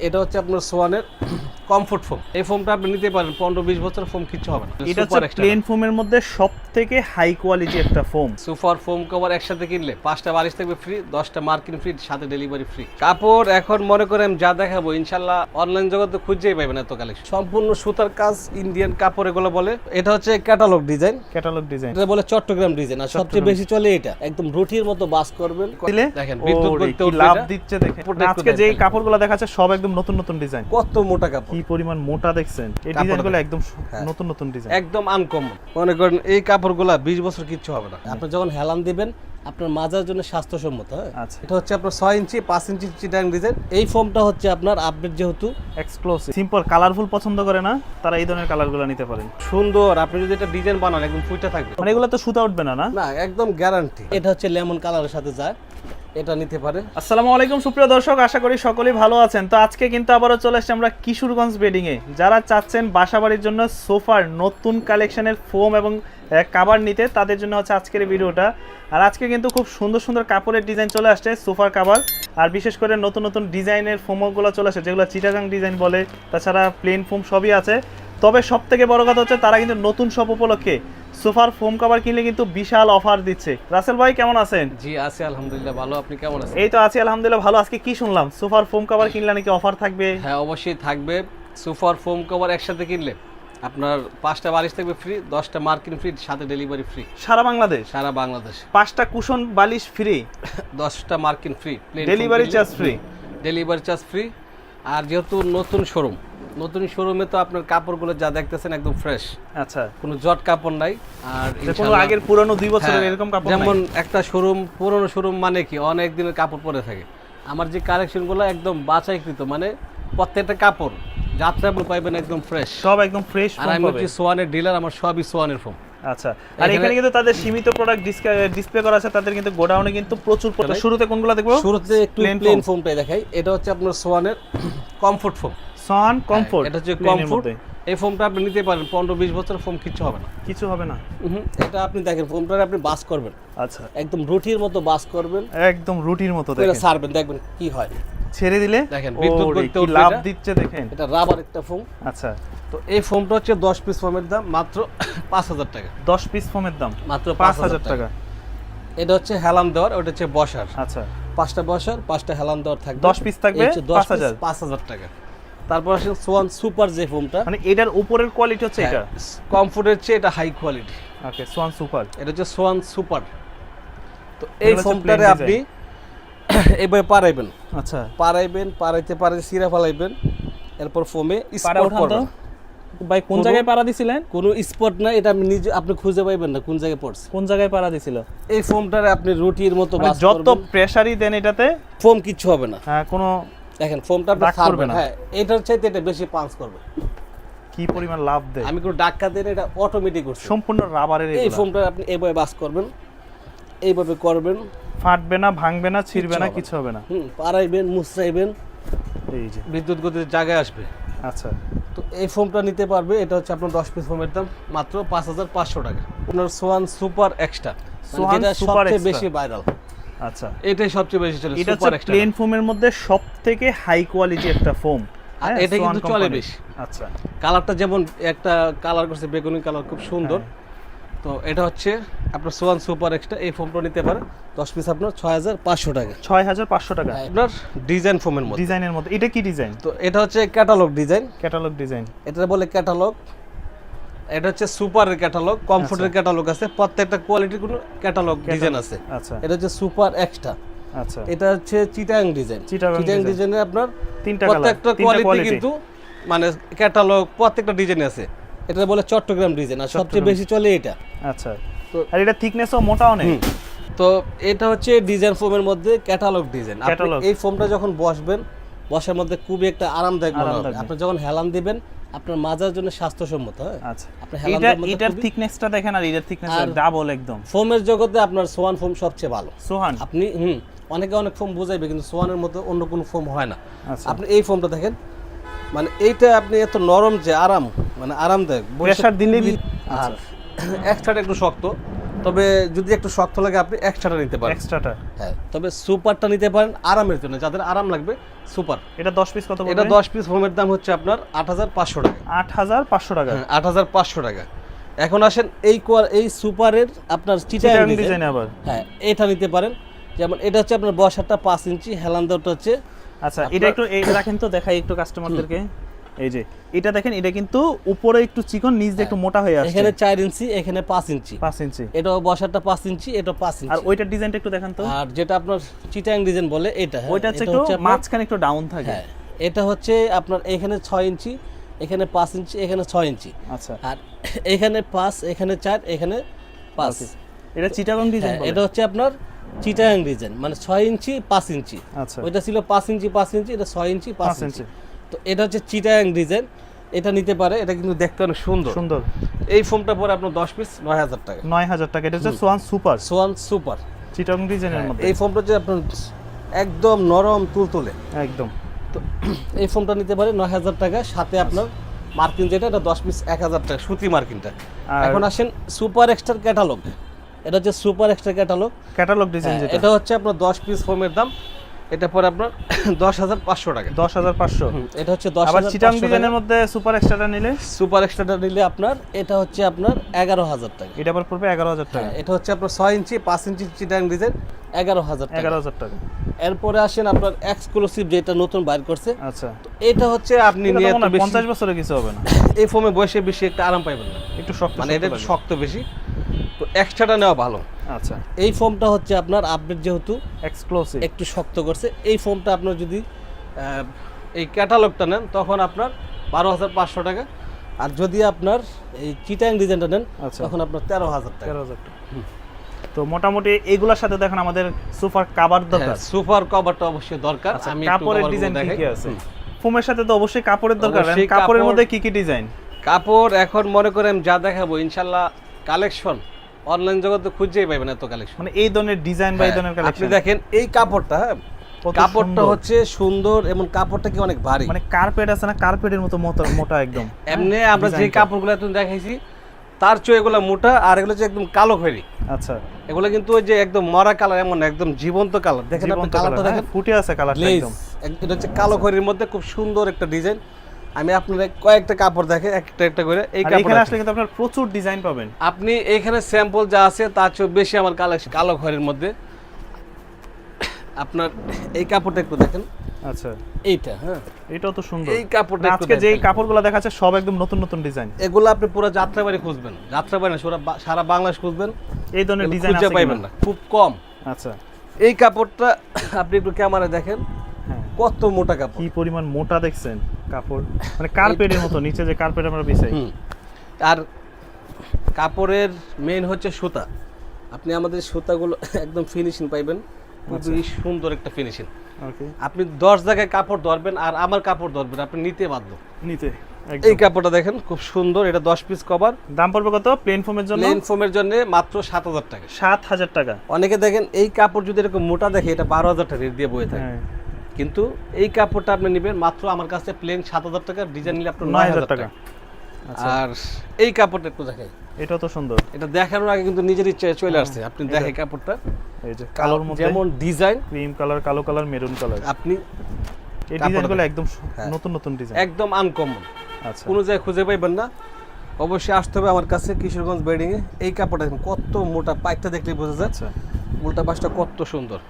এটা হচ্ছে আপনার সোয়ানের কমফোর্ট ফোম এই ফোমটা আপনি নিতে পারেন পনেরো বিশ বছর ফোম কিচ্ছু হবে না। এটা হচ্ছে প্লেন ফোমের মধ্যে সব থেকে হাই কোয়ালিটি একটা ফোম সুপার ফোম কভার একসাথে কিনলে পাঁচটা বালিশ থাকবে ফ্রি দশটা মার্কিন ফ্রি সাথে ডেলিভারি ফ্রি কাপড় এখন মনে করেন আমি যা দেখাবো ইনশাল্লাহ অনলাইন জগতে খুঁজেই পাবেন এত কালেকশন সম্পূর্ণ সুতার কাজ ইন্ডিয়ান কাপড় এগুলো বলে। এটা হচ্ছে ক্যাটালগ ডিজাইন ক্যাটালগ ডিজাইন এটা বলে চট্টগ্রাম ডিজাইন আর সবচেয়ে বেশি চলে এটা। একদম রুটির মতো বাস করবেন। দেখেন বিদ্যুৎ করতে লাভ দিচ্ছে দেখেন আজকে যে। কাপড়গুলো দেখাচ্ছে সব একদম নতুন নতুন ডিজাইন কত মোটা কাপড়। পরিমাণ মোটা দেখছেন? এই ডিজাইনগুলো একদম হ্যাঁ। নতুন নতুন ডিজাইন একদম আনকমন মনে করেন এই কাপড়গুলা বিশ বছর কিচ্ছু হবে না। আপনি যখন হেলান দিবেন আপনার মাজার জন্য স্বাস্থ্যসম্মত হ্যাঁ? আচ্ছা। এটা হচ্ছে আপনার ছয় ইঞ্চি পাঁচ ইঞ্চি চিটাং ডিজাইন এই ফোমটা হচ্ছে আপনার আপডেট যেহেতু এক্সক্লুসিভ সিম্পল কালারফুল পছন্দ করে না তারা এই ধরনের কালারগুলো নিতে পারেন। সুন্দর। আপনি যদি এটা ডিজাইন বানান একদম ফুইটা থাকবে। মানে এগুলো তো সুতা উঠবে না না? না একদম গ্যারান্টি এটা হচ্ছে লেমন কালারের সাথে যায়। এটা নিতে পারে। আসসালামু আলাইকুম, সুপ্রিয় দর্শক, আশা করি সকলেই ভালো আছেন। তো আজকে কিন্তু আবারও চলে এসেছি আমরা কিশোরগঞ্জ বেডিং এ যারা চাচ্ছেন বাসাবাড়ির জন্য সোফার নতুন কালেকশনের ফোম এবং কাবার নিতে, তাদের জন্য হচ্ছে আজকের ভিডিওটা। আর আজকে কিন্তু খুব সুন্দর সুন্দর কাপড়ের ডিজাইন চলে আসছে, সোফার কাভার আর বিশেষ করে নতুন নতুন ডিজাইনের ফোমগুলো চলে আসছে, যেগুলো চিটাগাং ডিজাইন বলে, তাছাড়া প্লেন ফোম সবই আছে। তবে সব থেকে বড় কথা হচ্ছে, তারা কিন্তু নতুন সব উপলক্ষে সোফার ফোম কাভার কিনলে কিন্তু বিশাল অফার দিচ্ছে। রাসেল ভাই কেমন আছেন? জি আছি আলহামদুলিল্লাহ ভালো। আপনি কেমন আছেন? এই তো আছি আলহামদুলিল্লাহ ভালো। আজকে কি শুনলাম? সোফার ফোম কভার কিনলে নাকি অফার থাকবে? হ্যাঁ অবশ্যই থাকবে। সুপার ফোম কভার একসাথে কিনলে আপনার পাঁচটা বালিশ থাকবে ফ্রি দশটা মার্কিন ফ্রি সাথে ডেলিভারি ফ্রি সারা বাংলাদেশ? সারা বাংলাদেশ। পাঁচটা কুশন বালিশ ফ্রি দশটা মার্কিন free delivery charge free delivery charge free আর যেহেতু নতুন শোরুম নতুন শোরুমে তো আপনার কাপড়গুলো যা দেখতেছেন একদম ফ্রেশ আচ্ছা। কোনো জট কাপড় নাই। আর কোনো আগের পুরানো দুই বছরের হ্যাঁ, এরকম কাপড় যেমন একটা শোরুম পুরনো শোরুম মানে কি? অনেক দিনের কাপড় পরে থাকে। আমার যে কালেকশনগুলো একদম বাছাইকৃত মানে প্রত্যেকটা কাপড় যাত্রাবল পাইবেন একদম ফ্রেশ সব একদম ফ্রেশ আর আমি হচ্ছে সোয়ানের ডিলার আমার সবই সোয়ানের ফোম আচ্ছা। আর এখানে- কিন্তু তাদের সীমিত প্রোডাক্ট ডিসপ্লে করা আছে তাদের কিন্তু গোডাউনে কিন্তু প্রচুর। শুরুতে কোনগুলো দেখব? শুরুতে একটু প্লেন। ফোমটাই দেখাই। এটা হচ্ছে আপনার সোয়ানের কমফোর্ট ফোম সন কমফোর্ট এটা হচ্ছে কমফোর্ট। এই ফোমটা আপনি নিতে পারেন পনেরো বিশ বছর ফোম কিচ্ছু হবে না। কিছু হবে না। এটা আপনি দেখেন ফোমটা আপনি বাস করবেন। আচ্ছা। একদম রুটির মতো বাস করবেন। একদম রুটির মতো দেখেন। সারবেন দেখবেন কি হয়। ছেড়ে দিলে? দেখেন, বিদ্যুৎ করতে লাভ। দিচ্ছে দেখেন। এটা রাবার একটা ফোম আচ্ছা। তো এই ফোমটা হচ্ছে দশ পিস ফোমের দাম মাত্র পাঁচ হাজার টাকা। দশ পিস ফোমের দাম? মাত্র পাঁচ হাজার টাকা। এটা হচ্ছে হেলান দেওয়ার ওটা হচ্ছে বসার। আচ্ছা। পাঁচটা বসার পাঁচটা হেলান দেওয়ার থাকবে। 10 পিস থাকবে, এই হচ্ছে 10 পাঁচ piece, হাজার। পাঁচ হাজার টাকা। তারপর আসে সোয়ান সুপার যে ফোমটা মানে এটার উপরের কোয়ালিটি হচ্ছে এটা? কমফোর্টের চেয়ে এটা high quality okay Swan super এটা হচ্ছে সোয়ান সুপার তো এই ফোমটারে আপনি এভাবে পারাইবেন আচ্ছা। পারাইবেন পারাইতে পারাইতে সিরা ফেলাইবেন। এরপর ফোমে স্পট। করবেন ভাই কোন জায়গায় পাড়া দিছিলেন? কোনো স্পট না এটা আপনি নিজে আপনি খুঁজে পাইবেন না কোন জায়গায় পড়ছে। কোন জায়গায় পাড়া দিছিল? এই ফোমটারে আপনি রুটির মতো মানে যত প্রেসারই দেন এটাতে ফোম কিচ্ছু হবে না। হ্যাঁ, কোনো দেখেন ফোমটা আপনি ছাড়বেন না। হ্যাঁ এটার চাইতে এটা বেশি পাঞ্চ করবে। কি পরিমাণ লাভ দেয়? আমি কোনো ডাক্কা দিন এটা অটোমেটিক করছি। সম্পূর্ণ রাবারের এই। ফোমটা আপনি এইভাবে বাস করবেন এইভাবে করবেন। ফাটবে না ভাঙবে না ছিড়বে না কিছু হবে না। হুম পারাইবেন মুছরাইবেন এই যে। বিদ্যুৎ গতির জায়গায় আসবে। আচ্ছা। তো এই ফোমটা নিতে পারবে এটা হচ্ছে আপনার দশ পিস ফোমের দাম মাত্র পাঁচ হাজার পাঁচশো টাকা। আপনার Swan super extra Swan super. বেশি ভাইরাল আচ্ছা। এটাই সবচেয়ে বেশি চলে এটা হচ্ছে প্লেন ফোমের মধ্যে সব থেকে হাই কোয়ালিটি একটা ফোম আর এটা কিন্তু চলে বেশি। আচ্ছা। কালারটা যেমন একটা কালার করছে বেগুনি কালার খুব সুন্দর। হ্যাঁ। তো এটা হচ্ছে আপনার সোয়ান সুপার এক্সট্রা এই ফোমটা নিতে পারে দশ পিস আপনার ছয় হাজার পাঁচশো টাকা। ছয় হাজার পাঁচশো টাকা। আপনার ডিজাইন ফোমের মধ্যে। ডিজাইনের মধ্যে। এটা কি ডিজাইন তো এটা হচ্ছে ক্যাটালগ ডিজাইন ক্যাটালগ ডিজাইন এটা বলে ক্যাটালগ এটা হচ্ছে সুপারের ক্যাটালগ কমফোর্টের ক্যাটালগ আছে। প্রত্যেকটা কোয়ালিটির কোনো ক্যাটালগ ডিজাইন আছে। আচ্ছা। এটা হচ্ছে সুপার এক্সট্রা। আচ্ছা। এটা হচ্ছে চিটাং ডিজাইন। চিটাং ডিজাইনে। আপনার তিনটা প্রত্যেকটা কোয়ালিটি কিন্তু মানে ক্যাটালগ প্রত্যেকটা ডিজাইন আছে। এটা বলে চট্টগ্রাম ডিজাইন আর সবচেয়ে বেশি চলে এটা। আচ্ছা। তো- আর এটা থিকনেসও মোটা অনেক তো এটা হচ্ছে ডিজাইন ফোমের মধ্যে ক্যাটালগ ডিজাইন। Catalog। এই ফোমটা যখন বসবেন বসার মধ্যে খুবই একটা আরামদায়ক মনে হবে। আপনি যখন হেলান দিবেন আপনার মাজার জন্য স্বাস্থ্যসম্মত হ্যাঁ? আচ্ছা। আপনি এটা এটার থিকনেসটা দেখেন আর এটার থিকনেস ডাবল একদম। ফোমের জগতে আপনার সোয়ান ফোম সবচেয়ে ভালো। সোহান আপনি হুম অনেকে অনেক ফোম বুঝাইবে কিন্তু সোয়ানের মতো অন্য কোনো ফোম হয় না। আচ্ছা। আপনি এই ফোমটা দেখেন মানে এইটা আপনি এত নরম যে আরাম মানে আরামদায়ক। Pressure দিলেই আর এক সাইড একটু শক্ত। তবে যদি একটু শক্ত লাগে আপনি এক্সট্রাটা নিতে পারেন। এক্সট্রাটা হ্যাঁ তবে সুপারটা নিতে পারেন আরামের জন্য যাদের আরাম লাগবে সুপার এটা দশ পিস কত এটা পড়বে দশ পিস ফোমের দাম হচ্ছে আপনার আট হাজার পাঁচশো টাকা। আট হাজার পাঁচশো টাকা। হ্যাঁ আট হাজার পাঁচশো টাকা। এখন আসেন এই কোয়ার এই সুপারের আপনার চিটাং ডিজাইন আবার। হ্যাঁ এটা নিতে পারেন। যেমন এটা হচ্ছে আপনার বসারটা পাঁচ ইঞ্চি হেলান্দরটা হচ্ছে আচ্ছা এটা একটু এই রাখেন তো দেখাই একটু কাস্টমারদেরকে এই যে এটা দেখেন এটা কিন্তু উপরে একটু চিকন নিচ দিয়ে একটু মোটা হয়ে আসছে। এখানে চার ইঞ্চি এখানে পাঁচ ইঞ্চি। পাঁচ ইঞ্চি। এটাও বসারটা পাঁচ ইঞ্চি এটা পাঁচ আর ইঞ্চি। ওইটার ডিজাইনটা একটু দেখান তো। আর যেটা আপনার চিটাং ডিজাইন বলে এটা হ্যাঁ, ওইটা হচ্ছে একটু মাঝখানে একটু ডাউন থাকে। হ্যাঁ এটা হচ্ছে আপনার এখানে ছয় ইঞ্চি এখানে পাঁচ ইঞ্চি এখানে ছয় ইঞ্চি। আচ্ছা। আর এখানে পাঁচ এখানে চার এখানে পাঁচ। এটা চিটাগং ডিজাইন হ্যাঁ, এটা হচ্ছে আপনার চিটাং ডিজাইন মানে ছয় ইঞ্চি পাঁচ ইঞ্চি। আচ্ছা। ওইটা ছিল পাঁচ ইঞ্চি পাঁচ ইঞ্চি এটা ছয় ইঞ্চি পাঁচ পাঁচ ইঞ্চি। ইঞ্চি। তো এটা হচ্ছে চিটাং ডিজাইন। এটা নিতে পারে এটা কিন্তু দেখতে অনেক সুন্দর। সুন্দর। এই ফোমটা পরে আপনার দশ পিস নয় হাজার টাকা। নয় হাজার টাকা এটা হচ্ছে Swan super. Swan super. Chittagong ডিজাইনের মধ্যে। এই ফোমটা হচ্ছে আপনার একদম নরম তুলতুলে। একদম। তো এই ফোমটা নিতে পারে নয় হাজার টাকা সাথে আপনার মার্কিন যেটা এটা দশ পিস এক হাজার টাকা সুতি মার্কিনটা। এখন আসেন সুপার এক্সট্রার ক্যাটালগ। এটা হচ্ছে super extra catalogue. Catalogue design যেটা। এটা হচ্ছে আপনার দশ পিস ফোমের দাম এটা পরে আপনার দশ হাজার পাঁচশো টাকা। দশ হাজার পাঁচশো। এটা হচ্ছে দশ আবার চিটাং ডিজাইনের মধ্যে সুপার এক্সট্রাটা নিলে? সুপার এক্সট্রাটা নিলে আপনার এটা হচ্ছে আপনার এগারো হাজার টাকা। এটা আবার পড়বে এগারো হাজার টাকা। হ্যাঁ, এটা হচ্ছে আপনার ছয় ইঞ্চি পাঁচ ইঞ্চি চিটাং ডিজাইন এগারো হাজার টাকা। এগারো হাজার টাকা। এরপরে আসেন আপনার এক্সক্লুসিভ যেটা নতুন বাইর করছে। আচ্ছা। তো এটা হচ্ছে আপনি নিয়ে পঞ্চাশ বছরে কিছু হবে না। এই ফোমে বসে বেশি একটা আরাম পাইবেন না। একটু শক্ত মানে এটা শক্ত বেশি। তো এক্সট্রাটা নেওয়া ভালো। আচ্ছা। এই ফোমটা হচ্ছে আপনার আপডেট যেহেতু এক্সক্লুসিভ একটু শক্ত করছে। এই ফোমটা আপনার যদি এই ক্যাটালগটা নেন তখন আপনার বারো হাজার পাঁচশো টাকা। আর যদি আপনার এই চিটাং ডিজাইনটা নেন আচ্ছা। তখন আপনার তেরো হাজার টাকা। তেরো হাজার টাকা। তো মোটামুটি এইগুলোর সাথে দেখেন আমাদের সুপার কাবার দরকার। সুপার কভারটা অবশ্যই দরকার। আচ্ছা, আমি কাপড়ের ডিজাইন কি কি আছে? ফোমের সাথে তো অবশ্যই কাপড়ের দরকার। কাপড়ের মধ্যে কি কি ডিজাইন কাপড় এখন মনে করেন যা দেখাবো ইনশাল্লাহ কালেকশন অনলাইন জগতে খুঁজেই পাইবেন এত কালেকশন মানে এই ধরনের ডিজাইন বা এই ধরনের আপনি দেখেন এই কাপড়টা হ্যাঁ কাপড়টা হচ্ছে সুন্দর এবং কাপড়টা কি অনেক ভারী। মানে কার্পেট আছে না কার্পেটের মতো মোটা একদম। এমনি আমরা যে কাপড়গুলো তুমি দেখাইছি তার চেয়ে এগুলো মোটা আর এগুলো হচ্ছে একদম কালো খয়েরি। আচ্ছা। এগুলো কিন্তু ওই যে একদম মরা কালার এমন একদম জীবন্ত কালার দেখেন আপনি কালারটা কালার দেখেন? ফুটে আছে কালারটা একদম। এটা হচ্ছে কালো খয়েরির মধ্যে খুব সুন্দর একটা ডিজাইন আমি আপনার কয়েকটা কাপড় দেখে একটা একটা করে এই কাপড় এখানে আসলে কিন্তু আপনার প্রচুর ডিজাইন পাবেন। আপনি এখানে স্যাম্পল যা আছে তার চেয়ে বেশি আমার কালেকশন কালো ঘরের মধ্যে। আপনার এই কাপড়টা একটু দেখেন। আচ্ছা। এইটা হ্যাঁ। এটাও তো সুন্দর। এই কাপড়টা আজকে যেই দেখেন। কাপড়গুলো দেখাচ্ছে সব একদম নতুন নতুন ডিজাইন এগুলো আপনি পুরো যাত্রাবাড়ি খুঁজবেন। যাত্রাবাড়ি না সারা বাংলাদেশ খুঁজবেন। এই ধরনের ডিজাইন খুঁজে আছে পাইবেন না খুব কম। আচ্ছা। এই কাপড়টা আপনি একটু ক্যামেরায় দেখেন। হ্যাঁ। কত মোটা কাপড়। কি পরিমাণ মোটা দেখছেন। কাপড় মানে কার্পেটের মতো নিচে যে কার্পেট আমরা বিছাই। আর কাপড়ের মেইন হচ্ছে সুতা। আপনি আমাদের সুতাগুলো একদম ফিনিশিং পাইবেন। খুবই সুন্দর একটা ফিনিশিং ওকে আপনি দশ জায়গায় কাপড় ধরবেন আর আমার কাপড় ধরবেন আপনি নিতে বাধ্য। নিতে এই কাপড়টা দেখেন খুব সুন্দর এটা দশ পিস কভার দাম পড়বে কত? প্লেন ফোমের জন্য? প্লেন ফোমের জন্য মাত্র সাত হাজার টাকা। সাত হাজার টাকা। অনেকে দেখেন এই কাপড় যদি এরকম মোটা দেখে এটা বারো হাজার টাকা দিয়ে বয়ে থাকে। হ্যাঁ। কিন্তু এই কাপড়টা আপনি নেবেন মাত্র আমার কাছে প্লেন সাত হাজার টাকা ডিজাইন নিলে আপনার নয় হাজার টাকা। আর এই কাপড়টা একটু দেখাই। এটাও তো সুন্দর। এটা দেখানোর আগে কিন্তু নিজের ইচ্ছে চলে আসছে। আপনি দেখে কাপড়টা। এই যে কালোর মধ্যে যেমন ডিজাইন ক্রিম কালার কালো কালার মেরুন কালার আপনি এই ডিজাইনগুলো একদম হ্যাঁ। নতুন নতুন ডিজাইন একদম আনকমন আচ্ছা। কোনো জায়গায় খুঁজে পাইবেন না। অবশ্যই আসতে হবে আমার কাছে কিশোরগঞ্জ বেডিংয়ে। এই কাপড়টা কত মোটা পাইকটা দেখলেই বোঝা যায়। আচ্ছা। উল্টা পাশটা কত সুন্দর।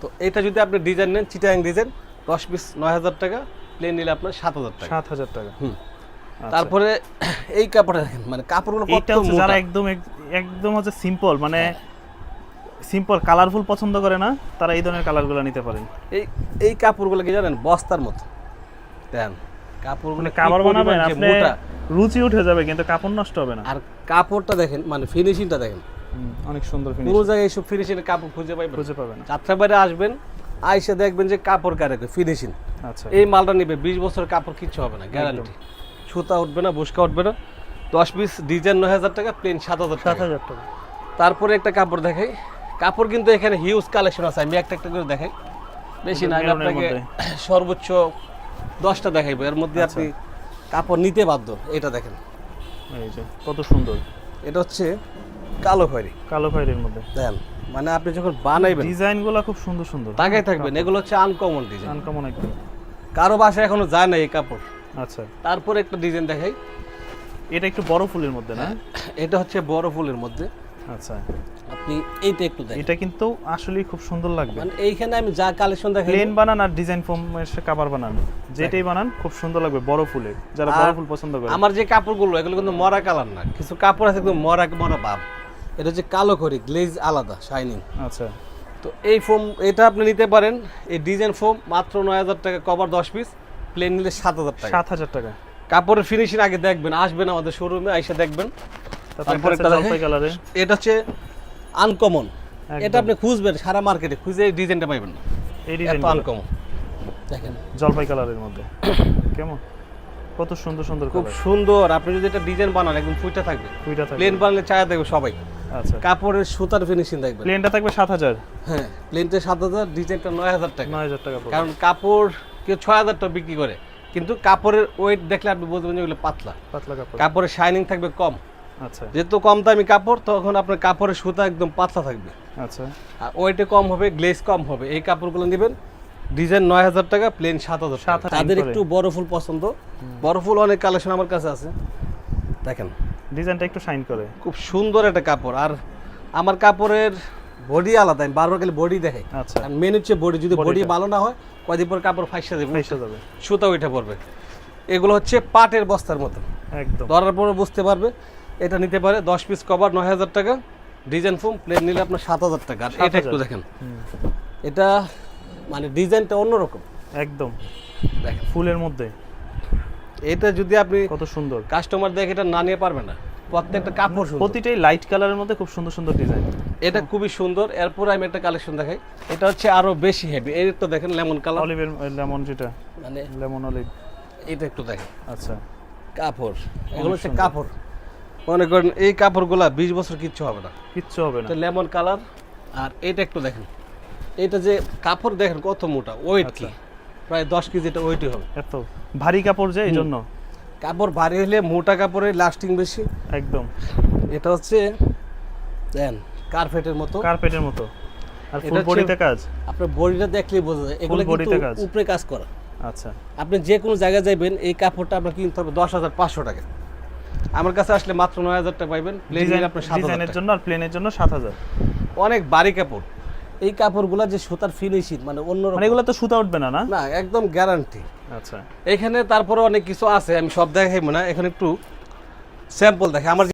তো এটা যদি আপনি ডিজাইন নেন চিটাং ডিজাইন দশ পিস নয় হাজার টাকা প্লেন নিলে আপনার সাত হাজার টাকা। সাত হাজার টাকা। হুম। আচ্ছা। তারপরে এই কাপড়টা দেখেন মানে কাপড়গুলো কত হচ্ছে যারা একদম একদম হচ্ছে সিম্পল মানে সিম্পল কালারফুল পছন্দ করে না তারা এই ধরনের কালারগুলো নিতে পারেন। এই এই কাপড়গুলো কি জানেন? বস্তার মতো। দেন কাপড়গুলো মানে কাপড় বানাবেন আপনি রুচি উঠে যাবে কিন্তু কাপড় নষ্ট হবে না। আর কাপড়টা দেখেন মানে ফিনিশিংটা দেখেন। অনেক সুন্দর ফিনিশ কোনো জায়গায় এইসব ফিনিশিং কাপড় খুঁজে পাইবেন। খুঁজে পাবে না। যাত্রাবাড়ি আসবেন আইসে দেখবেন যে কাপড় কারে ফিনিশিং আচ্ছা। এই মালটা নিবে বিশ বছর কাপড় কিচ্ছু হবে না গ্যারান্টি সুতা উঠবে না বুসকা উঠবে না। দশ পিস ডিজাইন নয় হাজার টাকা প্লেন সাত হাজার সাত হাজার টাকা। তারপরে একটা কাপড় দেখাই। কাপড় কিন্তু এখানে হিউজ কালেকশন আছে আমি একটা একটা করে দেখাই। বেশি না আপনাকে সর্বোচ্চ দশটা দেখাইবো। এর মধ্যে আচ্ছা। আপনি কাপড় নিতে বাধ্য এটা দেখেন। এই যে কত সুন্দর। এটা হচ্ছে কালো খয়েরি। কালো খয়েরির মধ্যে। দেখেন মানে আপনি যখন বানাইবেন ডিজাইনগুলো খুব সুন্দর সুন্দর। তাকাই থাকবেন এগুলো হচ্ছে আনকমন ডিজাইন আনকমন একদম কারও বাসায় এখনও যায় না এই কাপড়। আচ্ছা। তারপর একটা ডিজাইন দেখাই। এটা একটু বড় ফুলের মধ্যে না? এটা হচ্ছে বড় ফুলের মধ্যে। আচ্ছা। আপনি এইটা একটু দেখেন। এটা কিন্তু আসলেই খুব সুন্দর লাগবে। মানে এইখানে আমি যা কালেকশন দেখাই প্লেন বানান আর ডিজাইন ফোম এর কাবার বানান। যেটাই বানান খুব সুন্দর লাগবে বড় ফুলের। যারা বড় ফুল পছন্দ করে। আমার যে কাপড়গুলো এগুলো কিন্তু মরা কালার না। কিছু কাপড় আছে একদম মরা মরা ভাব। এটা হচ্ছে কালো করি গ্লেজ আলাদা শাইনিং আচ্ছা। তো এই ফোম এটা আপনি নিতে পারেন। এই ডিজাইন ফোম মাত্র নয় হাজার টাকা কভার দশ পিস প্লেন নিলে সাত হাজার টাকা। সাত হাজার টাকা। কাপড়ের ফিনিশিং আগে দেখবেন আসবেন আমাদের শোরুমে এসে দেখবেন। তারপর এটা হচ্ছে আনকমন এটা আপনি খুঁজবেন সারা মার্কেটে খুঁজে এই ডিজাইনটা পাইবেন না। এই আনকমন দেখেন। জলপাই কালারের মধ্যে। কেমন? কত সুন্দর সুন্দর খুব সুন্দর। আপনি যদি এটা ডিজাইন বানান একদম ফুইটা থাকবে। দুইটা থাকবে। প্লেন বানালে চায়া দেখবে সবাই। আচ্ছা। কাপড়ের সুতার ফিনিশিং দেখবেন। প্লেনটা থাকবে সাত হাজার। হ্যাঁ প্লেনটা সাত হাজার ডিজাইনটা নয় হাজার টাকা। নয় হাজার টাকা পড়বে। কারণ কাপড় কেউ ছয় হাজার টাকা বিক্রি করে কিন্তু কাপড়ের ওয়েট দেখলে আপনি বুঝবেন যে ওগুলো পাতলা। পাতলা কাপড়। কাপড়ের শাইনিং থাকবে কম। আচ্ছা। যেহেতু কম দামি কাপড় তখন আপনার কাপড়ের সুতা একদম পাতলা থাকবে। আচ্ছা। আর ওয়েটে কম হবে গ্লেজ কম হবে। এই কাপড়গুলো নেবেন ডিজাইন নয় হাজার টাকা প্লেন সাত হাজার তাদের একটু বড় ফুল পছন্দ। বড় ফুল অনেক কালেকশন আমার কাছে আছে। দেখেন। ডিজাইনটা একটু শাইন করে। খুব সুন্দর একটা কাপড়। আর আমার কাপড়ের বডি আলাদা আমি বারবার খালি বডি দেখে আচ্ছা। মেন হচ্ছে বডি যদি বডি ভালো না হয় কয়দিন পর কাপড় ফাইসা দেবে ফেসে যাবে। সুতা উঠে পড়বে এগুলো হচ্ছে পাটের বস্তার মতো। একদম। ধরার পরে বুঝতে পারবে এটা নিতে পারে দশ পিস কভার নয় হাজার টাকা। ডিজাইন ফোম প্লেন নিলে আপনার সাত হাজার টাকা। আর এটা একটু দেখেন। এটা মানে ডিজাইনটা অন্যরকম। একদম। দেখেন। ফুলের মধ্যে। এটা যদি আপনি কত সুন্দর। কাস্টমার দেখে এটা না নিয়ে পারবে না। প্রত্যেকটা কাপড় প্রতিটাই লাইট কালারের মধ্যে খুব সুন্দর সুন্দর ডিজাইন এটা খুবই সুন্দর। এরপর আমি একটা কালেকশন দেখাই। এটা হচ্ছে আরও বেশি হেভি এই তো দেখেন লেমন কালার অলিভের লেমন যেটা। মানে লেমন অলিভ এটা একটু দেখেন। আচ্ছা। কাপড়। এগুলো হচ্ছে কাপড়। মনে করেন এই কাপড়গুলা বিশ বছর কিচ্ছু হবে না। কিচ্ছু হবে না। লেমন কালার আর এটা একটু দেখেন। এটা যে কাপড় দেখেন কত মোটা। ওয়েট কি? আচ্ছা। প্রায় দশ কেজি এটা ওয়েটই হবে। এত ভারী কাপড় যে এই জন্য কাপড় ভারী হলে মোটা কাপড়ে লাস্টিং বেশি। একদম। এটা হচ্ছে দেন কার্পেটের মতো। কার্পেটের মতো। আর ফুল বডিতে কাজ? আপনার বডিটা দেখলেই বোঝা যায়। এগুলো কিন্তু উপরে কাজ করা। আচ্ছা। আপনি যে কোনো জায়গায় যাইবেন এই কাপড়টা আপনার কিনতে হবে দশ হাজার পাঁচশো টাকা। আমার কাছে আসলে মাত্র নয় হাজার টাকা পাইবেন প্লেন ডিজাইন আপনার সাত হাজার জন্য আর প্লেনের জন্য সাত হাজার। অনেক ভারী কাপড়। এই কাপড়গুলো যে সুতার ফিনিশিং মানে অন্য মানে এগুলো তো সুতা উঠবে না না? না একদম গ্যারান্টি আচ্ছা। এখানে তারপরে অনেক কিছু আছে আমি সব দেখাইব না। এখানে একটু স্যাম্পল দেখে আমার